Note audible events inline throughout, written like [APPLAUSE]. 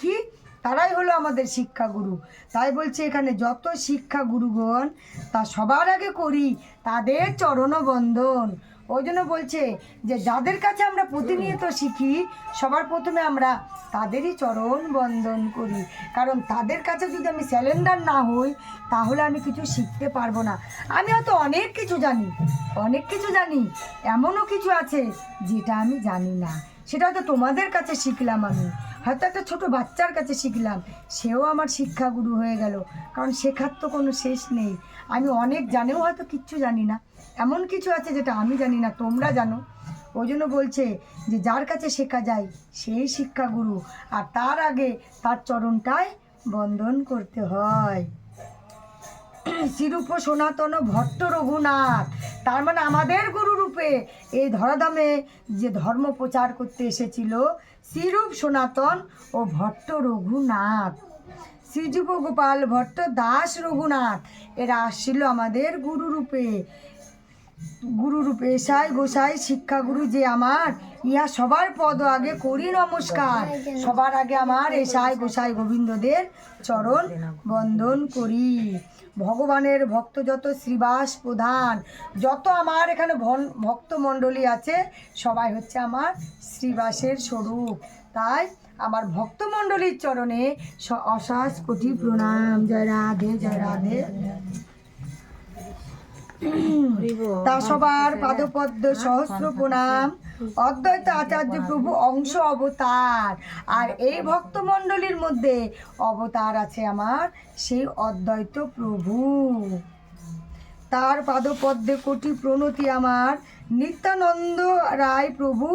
কি? তারাই হলো আমাদের শিক্ষাগুরু। তাই বলছে এখানে যত শিক্ষা গুরুগণ তা সবার আগে করি, তাদের চরণ বন্দন ওই জন্য বলছে যে, যাদের কাছে আমরা প্রতিনিয়ত শিখি, সবার প্রথমে আমরা তাদেরই চরণ বন্ধন করি। কারণ তাদের কাছে যদি আমি স্যালেন্ডার না হই, তাহলে আমি কিছু শিখতে পারব না। আমি হয়তো অনেক কিছু জানি, অনেক কিছু জানি, এমনও কিছু আছে যেটা আমি জানি না। সেটা হয়তো তোমাদের কাছে শিখলাম আমি। হয়তো একটা ছোট বাচ্চার কাছে শিখলাম। সেও আমার শিক্ষাগুরু হয়ে গেল। কারণ শেখার তো কোনো শেষ নেই। আমি অনেক জানেও হয়তো কিচ্ছু জানি না। এমন কিছু আছে যেটা আমি জানি না, তোমরা জানো। ওই জন্য বলছে যে, যার কাছে শেখা যায়, সেই শিক্ষাগুরু। আর তার আগে তার চরণটায় বন্ধন করতে হয়। [CLEARS THROAT] শ্রীরূপ সনাতন ভট্ট রঘুনাথ। তার মানে আমাদের গুরুরূপে এই ধরাধামে যে ধর্ম প্রচার করতে এসেছিল শিরূপ সনাতন ও ভট্ট রঘুনাথ। শ্রীযুব গোপাল ভট্ট দাস রঘুনাথ, এরা আসছিল আমাদের গুরু রূপে গুরু রূপে এসাই গোসাই শিক্ষাগুরু যে আমার, ইহা সবার পদ আগে করি নমস্কার। সবার আগে আমার এসাই গোসাই গোবিন্দদের চরণ বন্দন করি। ভগবানের ভক্ত যত শ্রীবাস প্রধান, যত আমার এখানে ভন- ভক্তমণ্ডলী আছে, সবাই হচ্ছে আমার শ্রীবাসের স্বরূপ। তাই আমার ভক্তমণ্ডলীর চরণে স- অশেষ কোটি প্রণাম। জয় রাধে জয় রাধে। তা সবার পাদপদ্ম সহস্র প্রণাম। অদ্বৈত আচার্য প্রভু অংশ অবতার। আর এই ভক্তমণ্ডলীর মধ্যে অবতার আছে আমার সেই অদ্বৈত প্রভু। তার পাদপদ্মে কোটি প্রণতি আমার। নিত্যানন্দ রায় প্রভু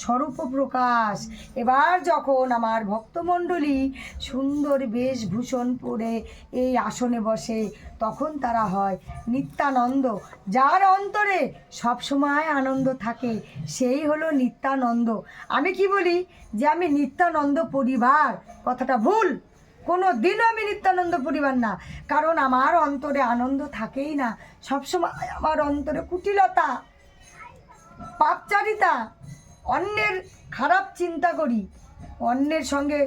স্বরূপ প্রকাশ এবার যখন আমার ভক্তমণ্ডলী সুন্দর বেশভূষণ পরে এই আসনে বসে, তখন তারা হয় নিত্যানন্দ, যার অন্তরে সবসময় আনন্দ থাকে, সেই হলো নিত্যানন্দ। আমি কি বলি? যে আমি নিত্যানন্দ পরিবার, কথাটা ভুল। কোনো দিনও আমি নিত্যানন্দ পরিবার না। কারণ আমার অন্তরে আনন্দ থাকেই না। সবসময় আমার অন্তরে কুটিলতা, পাপচারিতা অন্যের খারাপ চিন্তা করি, অন্যের সঙ্গে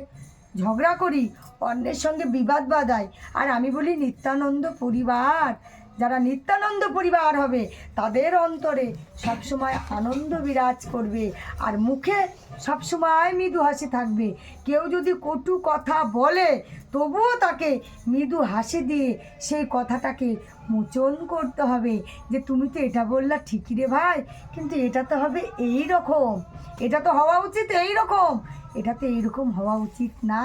ঝগড়া করি, অন্যের সঙ্গে বিবাদ বাঁধাই। আর আমি বলি নিত্যানন্দ পরিবার যারা নিত্যানন্দ পরিবার হবে, তাদের অন্তরে সবসময় আনন্দ বিরাজ করবে আর মুখে সবসময় মৃদু হাসি থাকবে। কেউ যদি কটু কথা বলে, তবুও তাকে মৃদু হাসি দিয়ে সেই কথাটাকে মোচন করতে হবে যে, তুমি তো এটা বললা ঠিকই রে ভাই, কিন্তু এটা তো হবে এই রকম। এটা তো হওয়া উচিত এই রকম। এটা তো এইরকম হওয়া উচিত না।